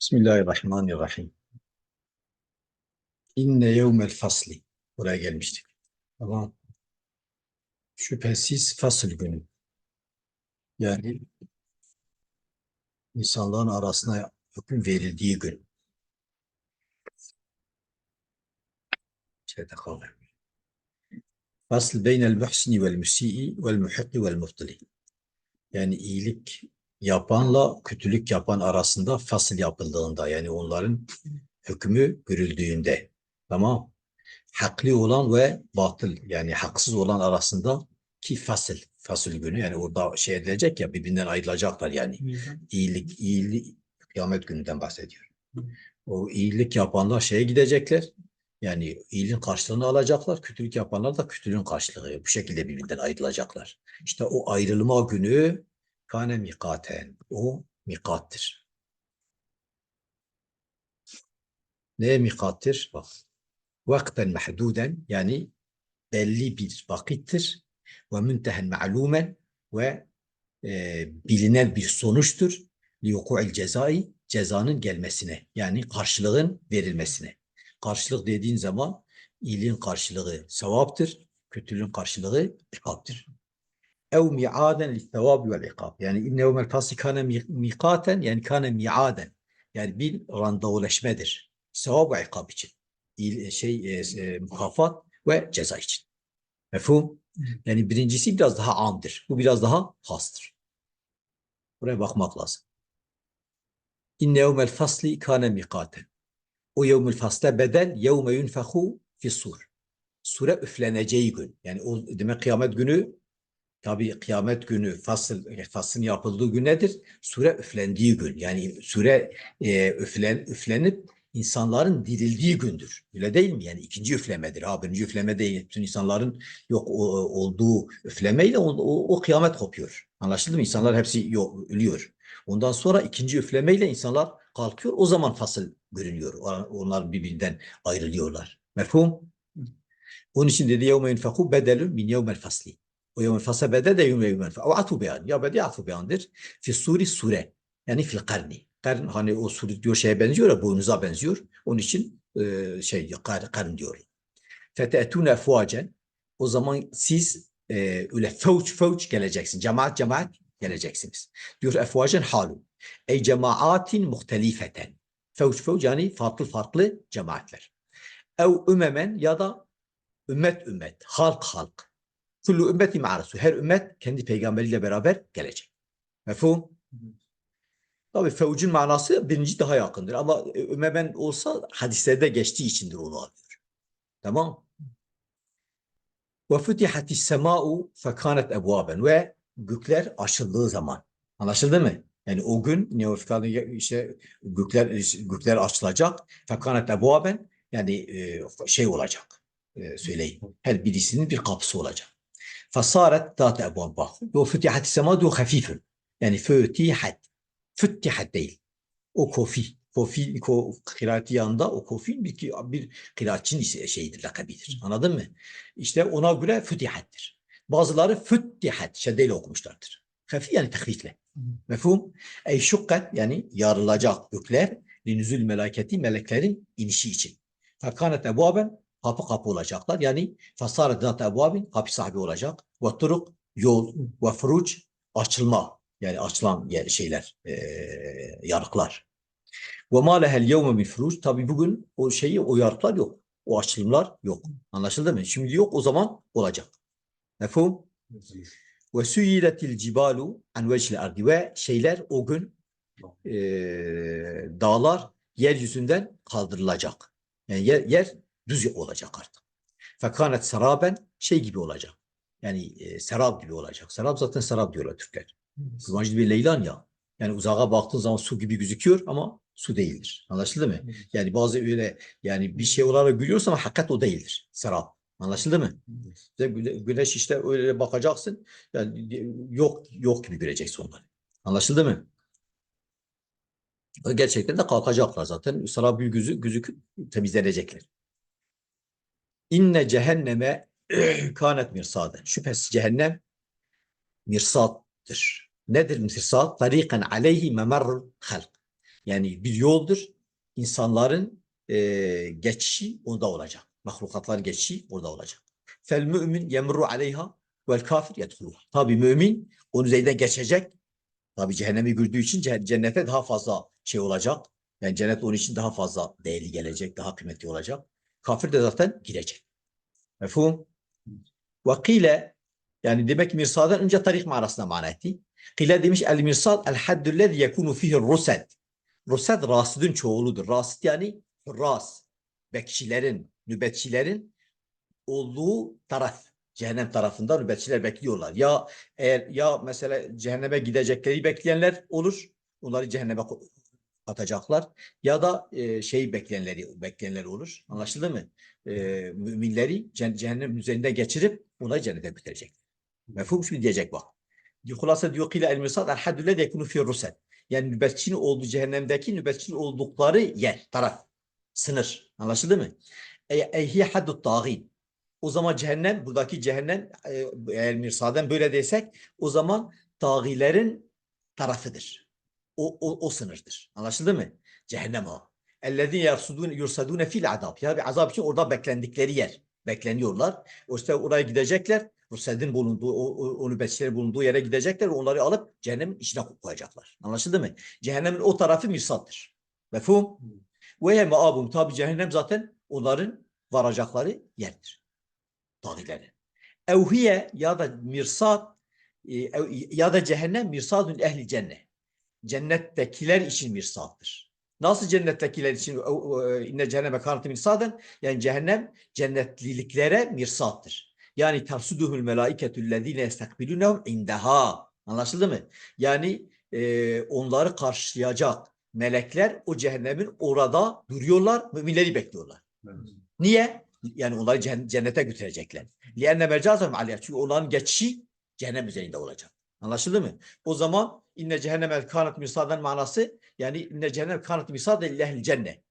Bismillahirrahmanirrahim. İnne yevmel fasli. Buraya gelmiştik. Tamam. Şüphesiz fasıl günü. Yani insanların arasına hüküm verildiği gün. Şeyde kalır. Fasl beynel muhsini vel müsi'i vel muhikki vel muftili. Yani iyilik yapanla kötülük yapan arasında fasıl yapıldığında yani onların hükmü görüldüğünde tamam. Haklı olan ve batıl yani haksız olan arasında ki fasıl fasıl günü yani orada şey edilecek ya birbirinden ayrılacaklar yani. İyilik iyilik kıyamet gününden bahsediyor. O iyilik yapanlar şeye gidecekler. Yani iyiliğin karşılığını alacaklar. Kötülük yapanlar da kötülüğün karşılığı. Bu şekilde birbirinden ayrılacaklar. İşte o ayrılma günü kâne mikaten. O mikattır. Ne mikattır? Bak. Vakten mehduden yani belli bir vakittir. Ve müntehen ma'lumen ve e, bilinen bir sonuçtur. Liyuku'il cezai cezanın gelmesine yani karşılığın verilmesine. Karşılık dediğin zaman iyiliğin karşılığı sevaptır, kötülüğün karşılığı ikaptır. Ev mi'aden li'sevabi vel ikab. Yani inne yevmel fasli kâne mi- mikaten yani kâne mi'aden. Yani bir randevuleşmedir. Sevap ve ikab için. İyil- şey, e, e, mukafat ve ceza için. Mefhum? Yani birincisi biraz daha amdır. Bu biraz daha hastır. Buraya bakmak lazım. İnne yevmel fasli kâne mikaten. O yevmül fasle bedel yevme yunfehu fissur. Sure üfleneceği gün. Yani o demek kıyamet günü tabi kıyamet günü fasıl, faslın yapıldığı gün nedir? Sure üflendiği gün. Yani sure e, üflen, üflenip insanların dirildiği gündür. Öyle değil mi? Yani ikinci üflemedir. Ha, birinci üfleme değil. Bütün insanların yok o- olduğu üflemeyle o, o, o kıyamet kopuyor. Anlaşıldı mı? İnsanlar hepsi yok, ölüyor. Ondan sonra ikinci üflemeyle insanlar kalkıyor. O zaman fasıl görünüyor. Onlar birbirinden ayrılıyorlar. Mefhum? Onun için dedi yevme yunfeku bedelun min yevmel fasli. O yevmel fasle bedel de yevme yevmel fasli. O atu beyan. Ya bedi atu beyandır. Fi suri sure. Yani fil karni. Karn hani o suri diyor şeye benziyor ya boynuza benziyor. Onun için e, şey kar, karn diyor. Fete'etune efuacen. O zaman siz e, öyle fevç fevç geleceksiniz. Cemaat cemaat geleceksiniz. Diyor efuacen halu. Ey cemaatin muhtelifeten. Fevç fevç yani farklı farklı cemaatler. Ev ümemen ya da ümmet ümmet, halk halk. Kullu ümmeti ma'rasu. Her ümmet kendi peygamberiyle beraber gelecek. Mefhum? Tabii fevcün manası birinci daha yakındır ama ümemen olsa hadislerde geçtiği içindir onu alıyor. Tamam? Ve futihatis sema'u fekanet ebvaben ve gökler açıldığı zaman. Anlaşıldı mı? Yani o gün Neofika'da işte gökler gökler açılacak. Fekanet ebvaben yani e, şey olacak. E, söyleyeyim. Her birisinin bir kapısı olacak. Fasaret tat ebvab bak. Ve futihatis sema du hafifun. Yani fütihat. Füttihat değil. O kofi. Kofi ko, kıraati yanında o kofi bir, bir kıraatçının ise- şeyidir, lakabidir. Anladın mı? İşte ona göre fütihattir. Bazıları füttihat şeddeyle okumuşlardır. Hafif yani tehfifle. Mefhum? Ey şukkat yani yarılacak gökler linüzül meleketi meleklerin inişi için. Fekanet ebuaben kapı kapı olacaklar. Yani fasaret zat ebuabin kapı sahibi olacak. Ve turuk yol ve furuc açılma yani açılan şeyler eee yarıklar. Ve ma lehel yevme min furuc tabi bugün o şeyi o yarıklar yok. O açılımlar yok. Anlaşıldı mı? Şimdi yok o zaman olacak. Mefhum? Ve suyiletil cibalu an vecihil ardi ve şeyler o gün eee, dağlar yeryüzünden kaldırılacak. Yani yer, yer düz olacak artık. Fekanet seraben şey gibi olacak. Yani e, serap gibi olacak. Serap zaten serap diyorlar Türkler. Kıvancı bir leylan ya. Yani uzağa baktığın zaman su gibi gözüküyor ama su değildir. Anlaşıldı mı? Yani bazı öyle yani bir şey olarak görüyorsun ama hakikat o değildir. Serap. Anlaşıldı mı? Güneş işte öyle bakacaksın. Yani yok yok gibi göreceksin onları. Anlaşıldı mı? Gerçekten de kalkacaklar zaten. Serap bir gözü gözüküp temizlenecekler. İnne cehenneme kânet mirsaden. Şüphesiz cehennem mirsattır. nedir mirsad? Tarikan aleyhi memarrul halk. Yani bir yoldur. İnsanların e, geçişi onda olacak. Mahlukatlar geçişi orada olacak. Fel mümin yemru aleyha vel kafir yedhuluha. Tabi mümin onun üzerinden geçecek. Tabi cehennemi gördüğü için ce- cennete daha fazla şey olacak. Yani cennet onun için daha fazla değerli gelecek, daha kıymetli olacak. Kafir de zaten girecek. Mefhum? Ve kile yani demek mirsadan önce tarih manasına mana etti. Kile demiş el mirsad el haddüllezi yekunu fihi rused. Rused rasidin çoğuludur. Rasid yani ras. Bekçilerin, nöbetçilerin olduğu taraf. Cehennem tarafında nöbetçiler bekliyorlar. Ya eğer ya mesela cehenneme gidecekleri bekleyenler olur. Onları cehenneme atacaklar. Ya da e, şey bekleyenleri bekleyenler olur. Anlaşıldı mı? E, müminleri ceh- cehennem üzerinden geçirip onları cennete götürecek. Mefhum şimdi diyecek bak. Hulasa diyor ki el misal el haddülle de yekunu fi ruset. Yani nöbetçinin olduğu cehennemdeki nöbetçinin oldukları yer, taraf, sınır. Anlaşıldı mı? Eyhiye haddu tağin. O zaman cehennem, buradaki cehennem e, eğer mirsaden böyle desek o zaman tağilerin tarafıdır. O, o, o sınırdır. Anlaşıldı mı? Cehennem o. اَلَّذِينَ يَرْسُدُونَ يُرْسَدُونَ fil azab. Ya bir azap için orada beklendikleri yer. Bekleniyorlar. O işte oraya gidecekler. Rusedin bulunduğu, o, o, o nöbetçilerin bulunduğu yere gidecekler. Onları alıp cehennemin içine koyacaklar. Anlaşıldı mı? Cehennemin o tarafı mirsattır. Mefhum? Ve ye maabum. Tabi cehennem zaten onların varacakları yerdir. Tağilerin. Evhiye ya da mirsat e, ya da cehennem mirsadun ehli cennet. Cennettekiler için mirsattır. Nasıl cennettekiler için ev- e, inne cehenneme kanatı mirsaden? Yani cehennem cennetliliklere mirsattır. Yani tersuduhul melaiketüllezine yestekbilunehum indaha. Anlaşıldı mı? Yani e, onları karşılayacak melekler o cehennemin orada duruyorlar, müminleri bekliyorlar. Niye? Yani onları cen- cennete götürecekler. Lianne mercazahum aleyh. Çünkü onların geçişi cehennem üzerinde olacak. Anlaşıldı mı? O zaman inne cehenneme kanat mirsadan manası yani inne cehennem kanat mirsadan lehli cennet.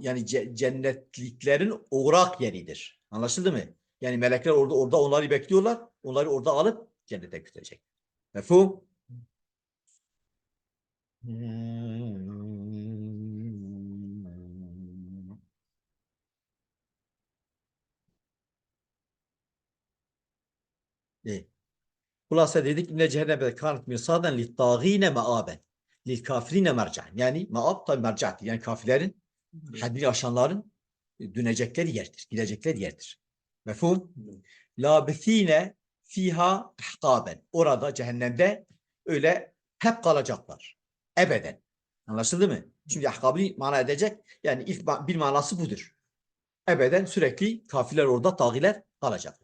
Yani ce- cennetliklerin uğrak yeridir. Anlaşıldı mı? Yani melekler orada orada onları bekliyorlar. Onları orada alıp cennete götürecek. Mefhum? İyi. Hulasa dedik inne cehenneme kanat mirsadan li tağine meaben. Lil kafirine mercan. Yani maab tabi mercahtır. Yani kafirlerin haddini aşanların dönecekleri yerdir. Gidecekleri yerdir. Mefhum? Labithine fiha ahkaben. Orada cehennemde öyle hep kalacaklar. Ebeden. Anlaşıldı mı? Şimdi ahkabı mana edecek. Yani ilk bir manası budur. Ebeden sürekli kafirler orada tağiler kalacaklar.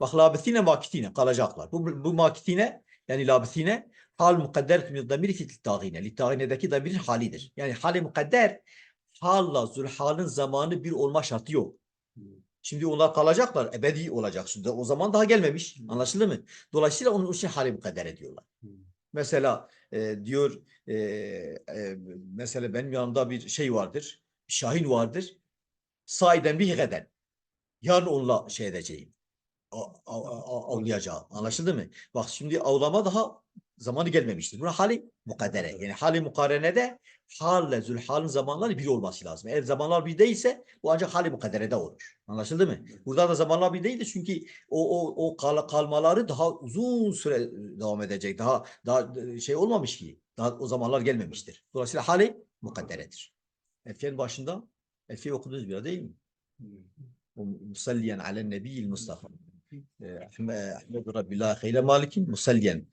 Bak labithine makitine kalacaklar. Bu, bu makitine yani labithine hal mukadder min damiri fi tağine. Li tağinedeki damirin halidir. Yani hali mukadder halla zulhalın zamanı bir olma şartı yok. Şimdi onlar kalacaklar. Ebedi olacak. Şimdi o zaman daha gelmemiş. Anlaşıldı mı? Dolayısıyla onun için hali mukadder ediyorlar. Mesela e, diyor e, e, mesela benim yanımda bir şey vardır. Şahin vardır. Sahiden bir heden. Yarın onunla şey edeceğim. Avlayacağım. Anlaşıldı mı? Bak şimdi avlama daha zamanı gelmemiştir. Buna hali mukaddere. Yani hali mukarenede halle zülhalın zamanları bir olması lazım. Eğer zamanlar bir değilse bu ancak hali mukadderede olur. Anlaşıldı mı? Burada da zamanlar bir değildi çünkü o o o kal- kalmaları daha uzun süre devam edecek. Daha daha şey olmamış ki. Daha o zamanlar gelmemiştir. Dolayısıyla hali mukadderedir. Elfiyenin başında Elfiye okudunuz biraz değil mi? Musalliyen alen nebiyil Mustafa. Ahmed Ahmed Rabbillah Heyle Malik'in musalliyen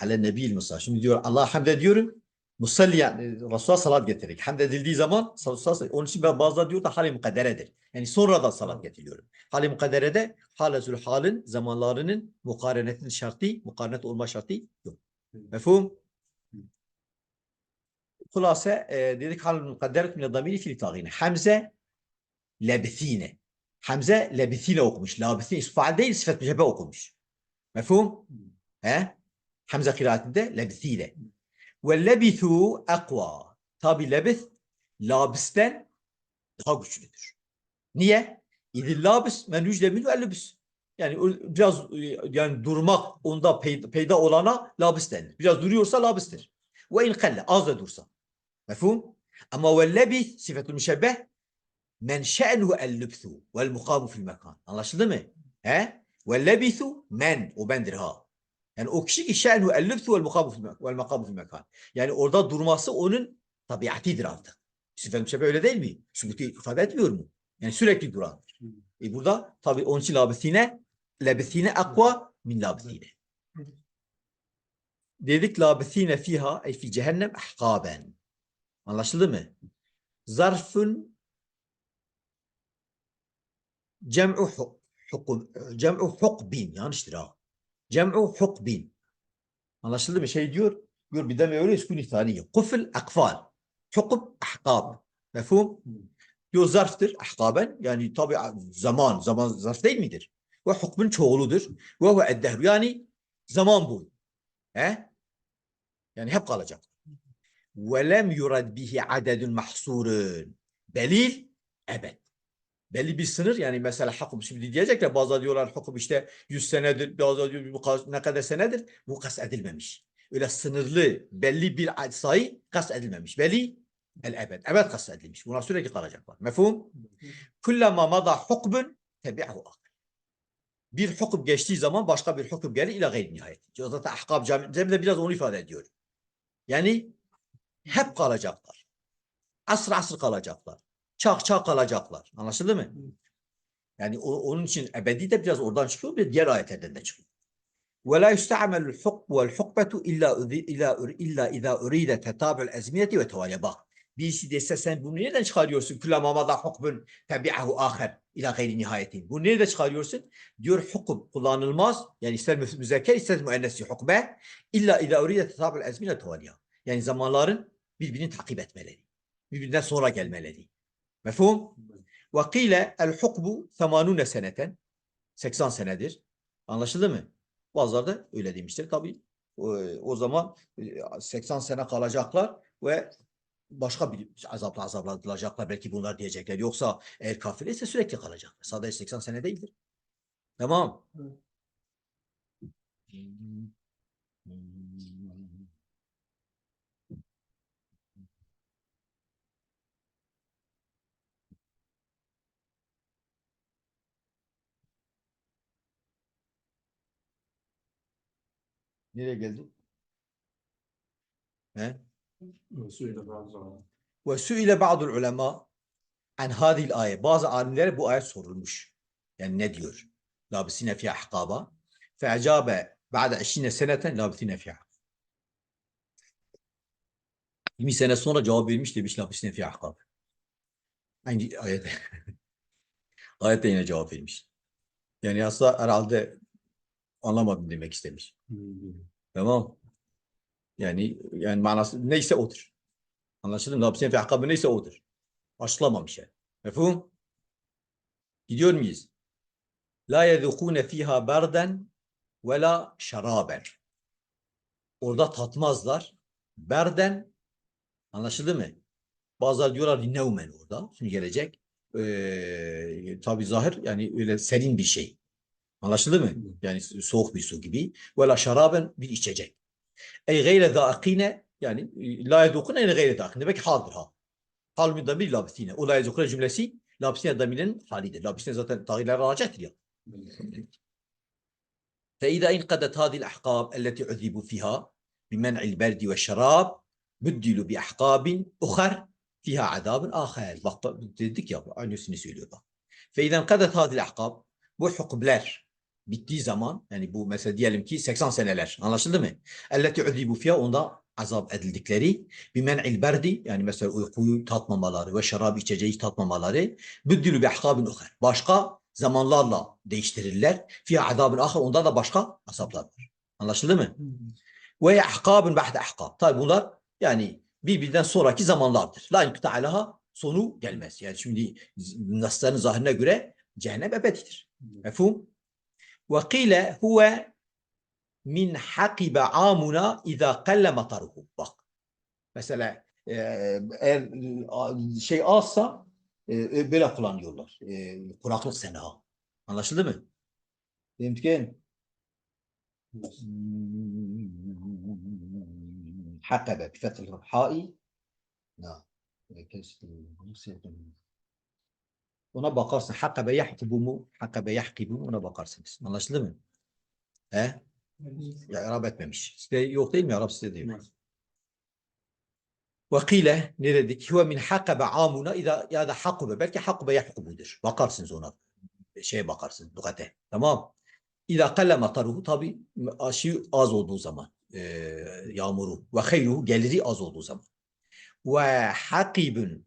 alen nebiyil Mustafa. Şimdi diyor Allah hamd ediyorum. Musalliyen e, Resulullah salat getirecek. Hamd edildiği zaman salat, onun için ben bazıları diyor da hali mukadderedir. Yani sonradan salat getiriyorum. Hali mukadderede halezül halin zamanlarının mukarenetin şartı, mukarenet olma şartı yok. Mefhum? Hulase e, dedik hal mukadderet min damiri fil tağine. Hamze lebithine. Hamze lebithine okumuş. Labithine isfaal değil sıfat mücebe okumuş. Mefhum? He? Hamze kıraatinde lebithine. Ve lebithu akva. Tabi lebith labisten daha güçlüdür. Niye? İdil labis men yücde minhu ellebis. Yani biraz yani durmak onda peyda, peyda olana labis denir. Biraz duruyorsa labistir. Ve in kalle az da dursa. Mefhum? Ama ve lebis sıfatul müşebbeh men şe'nuhu el lübthu vel mukamu fil mekan. Anlaşıldı mı? He? Ve lebithu men o bendir ha. Yani o kişi ki şe'nuhu el lübthu vel mukamu fil mekan. Yani orada durması onun tabiatidir artık. Sıfatul müşebbeh öyle değil mi? Sübutu ifade etmiyor mu? Yani sürekli durandır. E burada tabi onun için labithine labithine akva min labithine. Dedik labithine fiha ey fi cehennem ahkaben. Anlaşıldı mı? Zarfun cem'u hu- hukum cem'u hukbin yanlıştır ha. Cem'u hukbin. Anlaşıldı mı? Şey diyor. Diyor bir deme öyle iskun ithaniye. Kufl akfal. Hukub ahkab. Mefhum? Diyor zarftır ahkaben. Yani tabi zaman. Zaman zarf değil midir? Ve hukmun çoğuludur. Ve huve eddehru. Yani zaman boyu. He? Yani hep kalacak. Ve lem yurad bihi adedun mahsurun. Belil ebed. Belli bir sınır yani mesela hakum şimdi diyecekler bazıları diyorlar hukum işte 100 senedir bazıları diyor ne kadar senedir bu kas edilmemiş. Öyle sınırlı belli bir sayı kas edilmemiş. Belli el ebed. Ebed kas edilmiş. Buna sürekli kalacaklar. Mefhum? Kullama mada hukbun tebi'ahu akhar. Bir hukum geçtiği zaman başka bir hukum gelir ila gayri nihayet. Zaten ahkam cami de biraz onu ifade ediyor. Yani hep kalacaklar. Asır asır kalacaklar Çak çak kalacaklar. Anlaşıldı mı? Yani o- onun için ebedi de biraz oradan çıkıyor bir diğer ayetlerden de çıkıyor. ولا يستعمل الحكم والحقبة إلا إلا إلا إذا أريد تتابع الأزمنة وتوالي bak. Birisi dese sen bunu nereden çıkarıyorsun? Kullama mada hukbun tebi'ahu ahir ila gayri nihayetin. Bunu nereden çıkarıyorsun? Diyor hukum kullanılmaz. Yani ister müf- müzekker ister müennesi hukbe. İlla idâ uride tetabül ezmine tuvaliya. Yani zamanların birbirini takip etmeleri. Birbirinden sonra gelmeleri. Mefhum? Ve kîle el hukbu 80 seneten. 80 senedir. Anlaşıldı mı? Bazıları da öyle demiştir. Tabii o, o zaman e, 80 sene kalacaklar ve başka bir azapla azaplandırılacaklar. Belki bunlar diyecekler. Yoksa eğer kafir ise sürekli kalacaklar. Sadece 80 sene değildir. Tamam. Nereye geldin? He? Ve suile ba'dul ulema an hadil ayet. Bazı alimlere bu ayet sorulmuş. Yani ne diyor? Labisine fi ahkaba. Fe'acabe ba'de 20 seneten labisine fi 20 sene sonra cevap vermiş demiş labisine fi ahkab. Aynı ayet. Ayette yine cevap vermiş. Yani aslında herhalde anlamadım demek istemiş. Tamam. Yani yani manası neyse odur. Anlaşıldı mı? Labisine fi ahkabı neyse odur. Açıklamamış yani. Mefhum? Gidiyor muyuz? La yedukune fiha berden ve la şaraben. Orada tatmazlar. Berden anlaşıldı mı? Bazıları diyorlar nevmen orada. Şimdi gelecek. Ee, tabi zahir yani öyle serin bir şey. Anlaşıldı mı? Yani soğuk bir su gibi. Ve la şaraben bir içecek. Ey gayre zâikine yani e, la yedukune ey gayre zâikine. Demek haldır ha. Hal müddemir labisine. O la yedukune cümlesi labisine demirinin halidir. Labisine zaten tahirler alacaktır ya. فإذا انقضت هذه الأحقاب التي عذبوا فيها بمنع البرد والشراب بدلوا بأحقاب أخر فيها عذاب آخر bak dedik ya aynısını söylüyor bak. فإذا انقضت هذه الأحقاب bu hukubler bittiği zaman yani bu mesela diyelim ki 80 seneler anlaşıldı mı? Elleti uzibu fiha onda azap edildikleri bir men'il berdi yani mesela uykuyu tatmamaları ve şarap içeceği tatmamaları büddülü bi ahkabin uher. Başka zamanlarla değiştirirler. Fi azabın ahir onda da başka azaplar var. Anlaşıldı mı? Ve ahkabun ba'de ahkab. Tabi bunlar yani birbirinden sonraki zamanlardır. La inkıta'alaha sonu gelmez. Yani şimdi nasların zahirine göre cehennem ebedidir. Mefhum? وقيل هو من حقب عامنا إذا قل مطره bak. Mesela e, er, şey azsa e, böyle kullanıyorlar. E, kuraklık sene ha. Anlaşıldı mı? Demtiken حقبة بفتح الحائي نعم Ona bakarsın hakabe yahkubu mu? Hakabe yahkibu mu? Ona bakarsınız. Anlaşıldı mı? He? Ya Arap etmemiş. Sizde yok değil mi? Arap sizde de yok. Vakile ne dedik? Huve min hakabe amuna ida ya da hakube. Belki hakube yahkubudur. Bakarsınız ona. Şeye bakarsınız. Lugate. Tamam. İza kalle mataruhu tabi aşı az olduğu zaman. E, yağmuru. Ve hayruhu geliri az olduğu zaman. Ve hakibun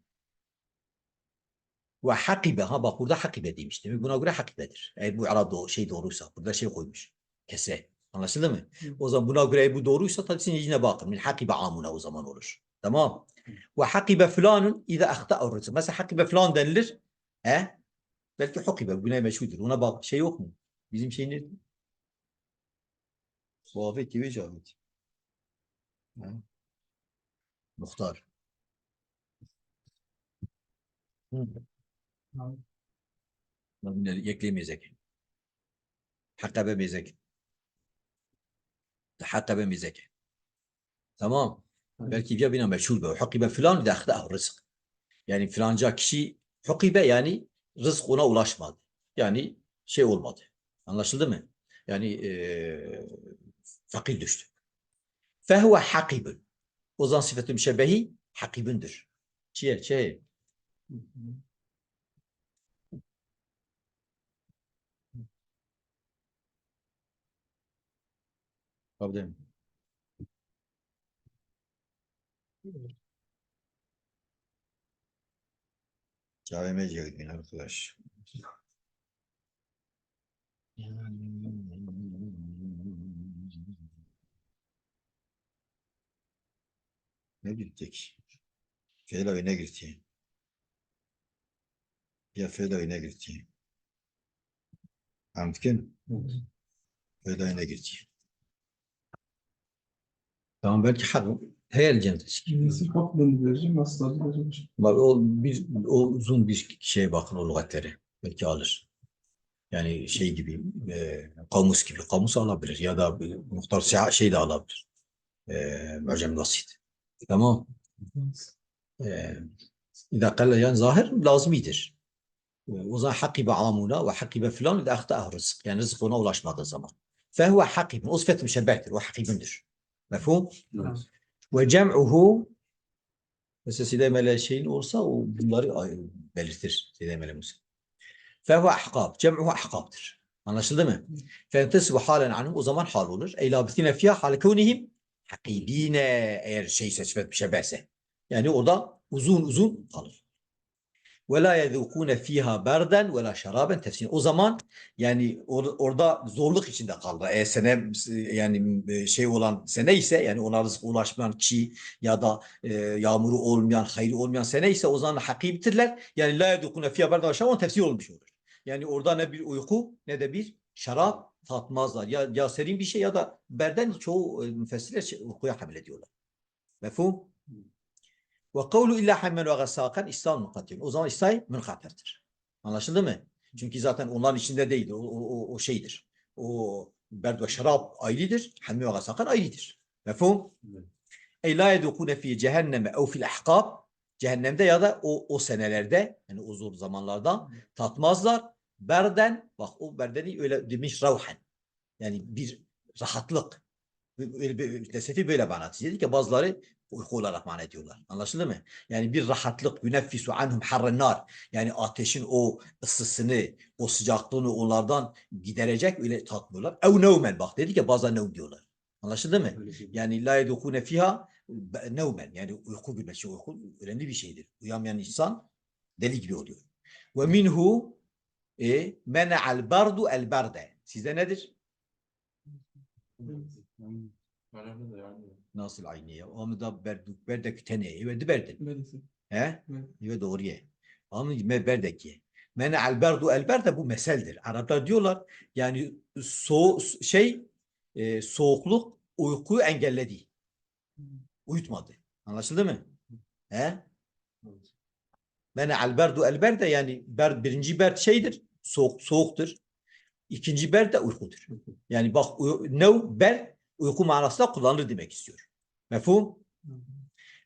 ve hakibe ha bak burada hakibe demiş. Demek buna göre hakibedir. Eğer bu Arap doğru, şey doğruysa burada şey koymuş. Kese. Anlaşıldı mı? O zaman buna göre bu doğruysa tabii sizin yine bakın. Min hakibe amuna o zaman olur. Tamam. Ve hakibe filanun iza ahta rızık. Mesela hakibe filan denilir. He? Belki hakibe buna meşhudur. Ona bak şey yok mu? Bizim şey ne? Suafet gibi cavit. Muhtar. Hı. Bunları ekleyemeyecek. Hakabe mezek. Hakabe mezek. Tamam. Belki ya bina meşhur be. Hakibe filan da ahta rızık. Yani filanca kişi hakibe yani rızk ona ulaşmadı. Yani şey olmadı. Anlaşıldı mı? Yani eee fakir düştü. Fehuve hakibun. O zaman sıfatı müşebbehi hakibundur. Çiğe, çiğe. Kabul Cavime gitmeyin arkadaş. Ne gittik? Feil oyuna girdi. Ya feil oyuna girdi. Anladın? Feil oyuna girdi. Tamam belki hak. Hayal cennet. Birisi kaplan vereceğim, hastalık vereceğim. Bak o bir o uzun bir şey bakın o lügatleri. Belki alır. Yani şey gibi e, kamus gibi kamus alabilir ya da bir muhtar siha- şey de alabilir. E, Mucem basit. Tamam. E, İza kalle yani zahir lazimidir. E, O zaman hakibe amuna ve hakibe filan da ahta rızık. Yani rızık ona ulaşmadığı zaman. Fehuve hakibun. O sıfat müşebbehtir. O hakibundur. Mefhum? Ve cem'uhu mesela sidemele şeyin olsa o bunları belirtir sidemele Musa. Fehuve ahkab. Cem'uhu ahkabdır. Anlaşıldı mı? Fentesibu halen anhum o zaman hal olur. Ey labithine fiyah hal kevnihim hakibine eğer şeyse sıfat müşebbehse. Yani orada uzun uzun kalır. Ve la yezukune fiha berden ve la şaraben. O zaman yani or- orada zorluk içinde kaldı. Eğer sene yani e, şey olan sene ise yani ona rızık ulaşmayan kişi ya da e, yağmuru olmayan, hayrı olmayan sene ise o zaman hakimtirler. Yani la yedukune fiyha berden ve şaraben tefsir olmuş olur. Yani orada ne bir uyku ne de bir şarap tatmazlar. Ya, ya serin bir şey ya da berden çoğu e, müfessirler şey, uykuya hamil ediyorlar. Mefhum? Ve kavlu illa hammen ve gasakan İslam mukaddim. O zaman İslam münkaterdir. Anlaşıldı mı? Çünkü zaten onların içinde değil. O, o, o- şeydir. O berd ve şarap ayrıdır. Hammi ve gasakan ayrıdır. Mefhum? Ey la yedukune fi cehenneme ev fil ahkab. Cehennemde ya da o, o senelerde yani o zor zamanlarda tatmazlar. Berden bak o berdeni öyle demiş ravhen. Yani bir rahatlık. Tesefi böyle bana. Dedi ki bazıları uyku olarak mana ediyorlar. Anlaşıldı mı? Yani bir rahatlık yuneffisu anhum harren nar. Yani ateşin o ısısını, o sıcaklığını onlardan giderecek öyle tatmıyorlar. Ev nevmen bak dedi ki bazen nev diyorlar. Anlaşıldı mı? Yani la yedukune fiha nevmen. Yani uyku şey uyku önemli bir şeydir. Uyanmayan insan deli gibi oluyor. Ve minhu e, mena'al bardu el berde. Sizde nedir? Yani. Nasıl aynı ya? Ama da berduk berdek tene. Evet berdin. He? Evet. Evet doğru ye. Ama me berdek ye. Mena'al bardu el berde bu meseldir. Araplar diyorlar yani so şey e, soğukluk uykuyu engelledi. Uyutmadı. Anlaşıldı mı? He? Evet. Mena'al bardu el berde yani ber, birinci berd şeydir. Soğuk, soğuktur. İkinci ber de uykudur. Yani bak nev ber uyku manasında kullanılır demek istiyor. Mefhum?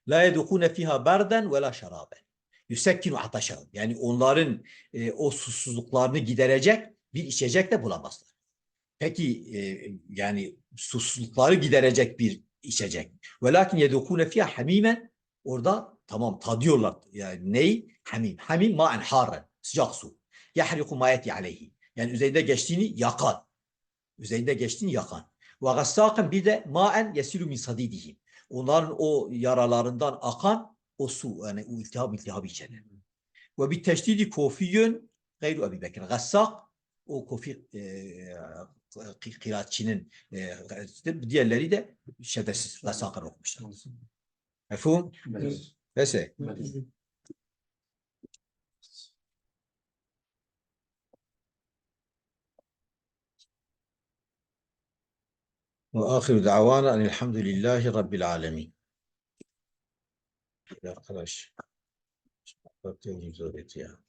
La yedukune fiha berden ve la şaraben. Yusekkinu ataşahum. Yani onların e, o susuzluklarını giderecek bir içecek de bulamazlar. Peki e, yani susuzlukları giderecek bir içecek. Velakin yedukune fiha hamimen. Orada tamam tadıyorlar. Yani neyi? Hamim. Hamim ma'en harren. Sıcak su. Yahriku ma yeti aleyhi. Yani üzerinde geçtiğini yakan. Üzerinde geçtiğini yakan. Ve gassâken bir de ma'en yesilu min sadidihim. Onların o yaralarından akan o su. Yani o iltihap iltihabı içerler. Ve bir teşdidi kofiyyün gayru Ebu Bekir. Gassak o kofi e, kı- kıraatçının e, diğerleri de şedesiz gassakar okumuşlar. Mefhum? Evet. وآخر دعوانا أن الحمد لله رب العالمين ya.